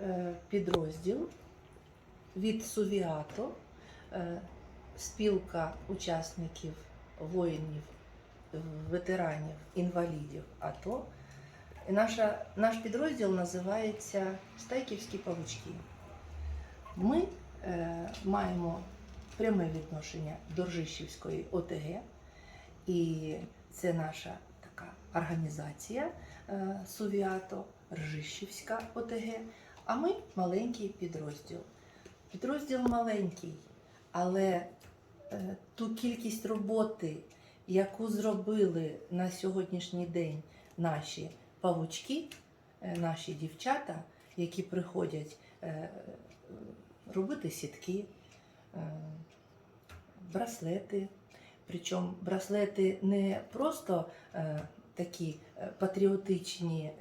е, підрозділ від Сувіато, е, спілка учасників воїнів, ветеранів, інвалідів АТО. Наша, наш підрозділ називається Стайківські павучки. Ми е, маємо пряме відношення до Ржищівської ОТГ, і це наша така організація е, Сувіато, Ржищівська ОТГ, а ми маленький підрозділ. Підрозділ маленький, але е, ту кількість роботи, яку зробили на сьогоднішній день наші павучки, е, наші дівчата, які приходять е, робити сітки, браслети. Причому браслети не просто такі патріотичні,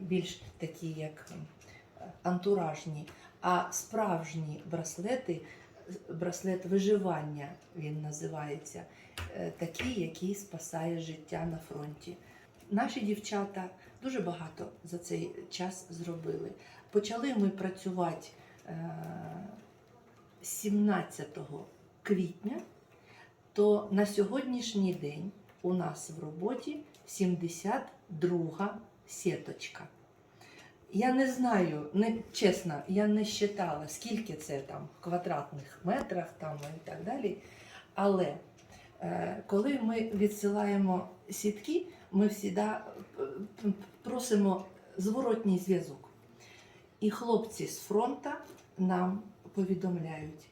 більш такі, як е, антуражні, а справжні браслети, браслет виживання він називається, е, такий, який спасає життя на фронті. Наші дівчата дуже багато за цей час зробили. Почали ми працювати е, 17 квітня, то на сьогоднішній день у нас в роботі 72 сіточка. Я не знаю, не, чесно, я не считала, скільки це там в квадратних метрах там, і так далі. Але е, коли ми відсилаємо сітки, ми завжди просимо зворотній зв'язок. І хлопці з фронту нам повідомляють.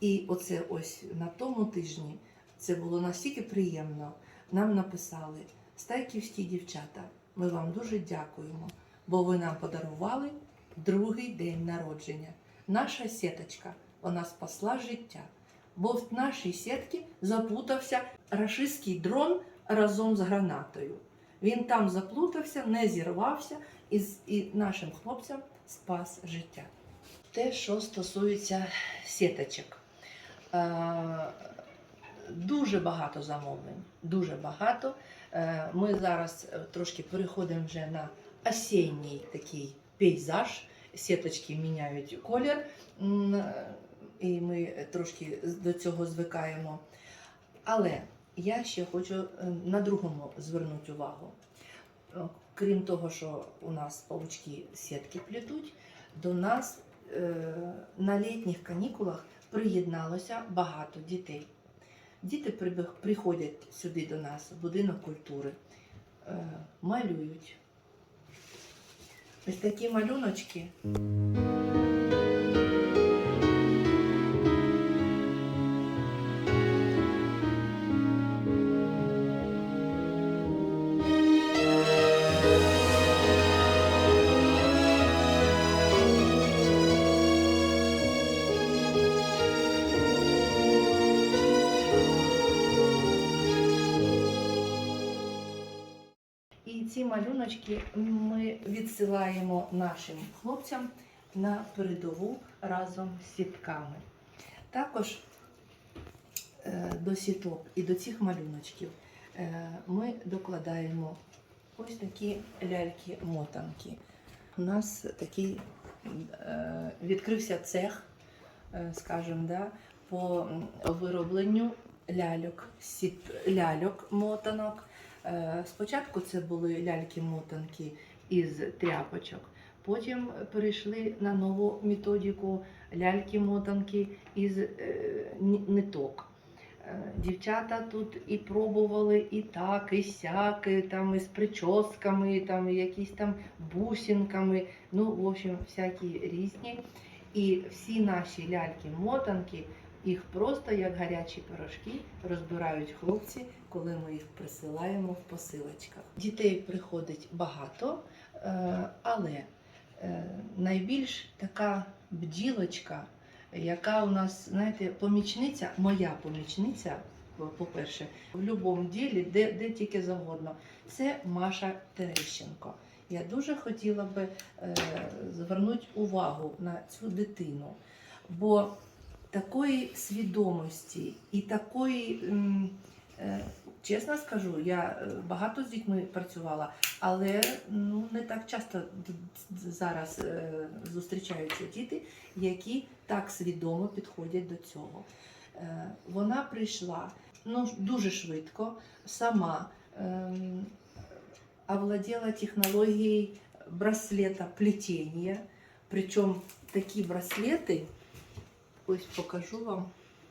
І оце ось на тому тижні це було настільки приємно. Нам написали стайківські дівчата. Ми вам дуже дякуємо, бо ви нам подарували другий день народження. Наша сіточка, вона спасла життя. Бо в нашій сітці заплутався рашистський дрон разом з гранатою. Він там заплутався, не зірвався і, і нашим хлопцям спас життя. Те, що стосується сіточок. Е, Дуже багато замовлень, дуже багато. Е, Ми зараз е, трошки переходимо вже на осінній такий пейзаж. Сіточки міняють колір, е, і ми трошки до цього звикаємо. Але я ще хочу на другому звернути увагу. Крім того, що у нас павучки сітки плетуть, до нас на літніх канікулах приєдналося багато дітей. Діти приходять сюди до нас, в будинок культури, е, малюють. Ось такі малюночки. Ці малюночки ми відсилаємо нашим хлопцям на передову разом з сітками. Також е, до сіток і до цих малюночків е, ми докладаємо ось такі ляльки-мотанки. У нас такий е, відкрився цех, скажімо, да, по виробленню ляльок, сіт, ляльок-мотанок. Е, Спочатку це були ляльки-мотанки із тряпочок. Потім перейшли на нову методику ляльки-мотанки із е, ниток. Е, Дівчата тут і пробували і так, і сяк, і там і з прическами, і там якісь там бусинками. Ну, в общем, всякі різні. І всі наші ляльки-мотанки їх просто як гарячі пирожки розбирають хлопці, коли ми їх присилаємо в посилочках. Дітей приходить багато, е, але е, найбільш така бділочка, яка у нас, знаєте, помічниця, моя помічниця, по- по-перше, в будь-якому ділі, де, де тільки завгодно, це Маша Терещенко. Я дуже хотіла би е, звернути увагу на цю дитину, бо такої свідомості і такої е, чесно скажу, я е, багато з дітьми працювала, але ну, не так часто зараз е, зустрічаються діти, які так свідомо підходять до цього. Вона прийшла ну, дуже швидко, сама ем, овладела технологией браслета плетения. Причем такі браслети, ось покажу вам,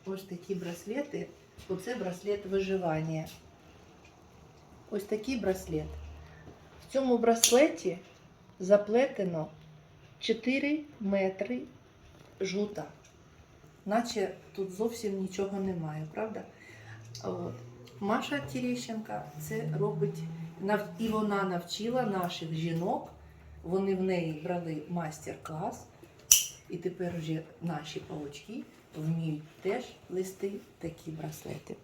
ось такі браслети. Оце браслет виживання. Ось такий браслет. В цьому браслеті заплетено 4 метри жута. Наче тут зовсім нічого немає, правда? От. Маша Терещенка це робить і вона навчила наших жінок. Вони в неї брали майстер-клас, і тепер вже наші паучки вміють теж листи такі браслети.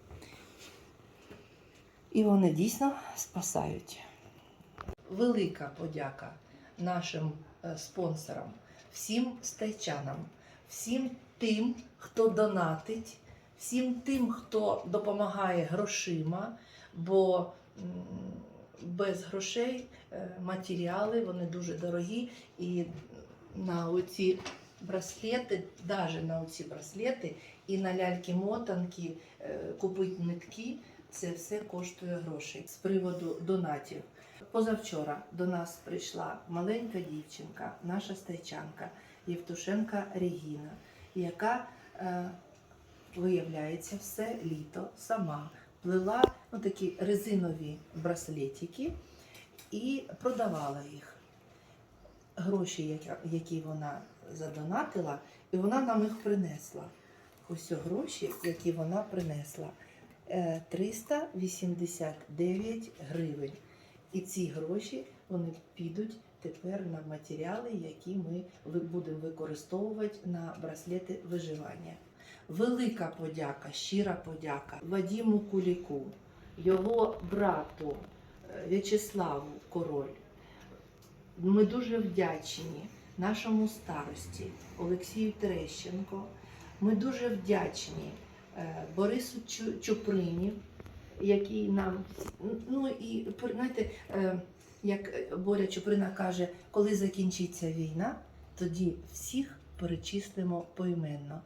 І вони дійсно спасають. Велика подяка нашим е, спонсорам, всім стайчанам, всім тим, хто донатить, всім тим, хто допомагає грошима, бо без грошей е, матеріали вони дуже дорогі. І на оці браслети, навіть на оці браслети і на ляльки-мотанки е, купити нитки, це все коштує грошей. З приводу донатів. Позавчора до нас прийшла маленька дівчинка, наша стайчанка Євтушенка Регіна, яка е, виявляється все літо сама плела ну, такі резинові браслетики і продавала їх. Гроші, які- які вона задонатила, і вона нам їх принесла. Ось гроші, які вона принесла. Е, 389 гривень. І ці гроші вони підуть тепер на матеріали, які ми будемо використовувати на браслети виживання. Велика подяка, щира подяка Вадіму Куліку, його брату е, В'ячеславу Король. Ми дуже вдячні нашому старості Олексію Терещенко. Ми дуже вдячні е, Борису Чу- Чуприні, який нам ну і знаєте, е, як Боря Чуприна каже, коли закінчиться війна, тоді всіх перечислимо поіменно.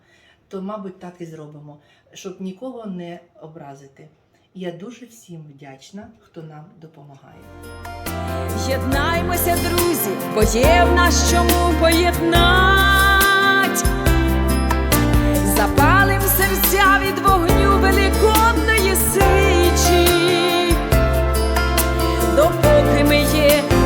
То, мабуть, так і зробимо, щоб нікого не образити. Я дуже всім вдячна, хто нам допомагає. Єднаймося, друзі, бо є в нас чому поєднать. Запалим серця від вогню великодної сичі, допоки ми є.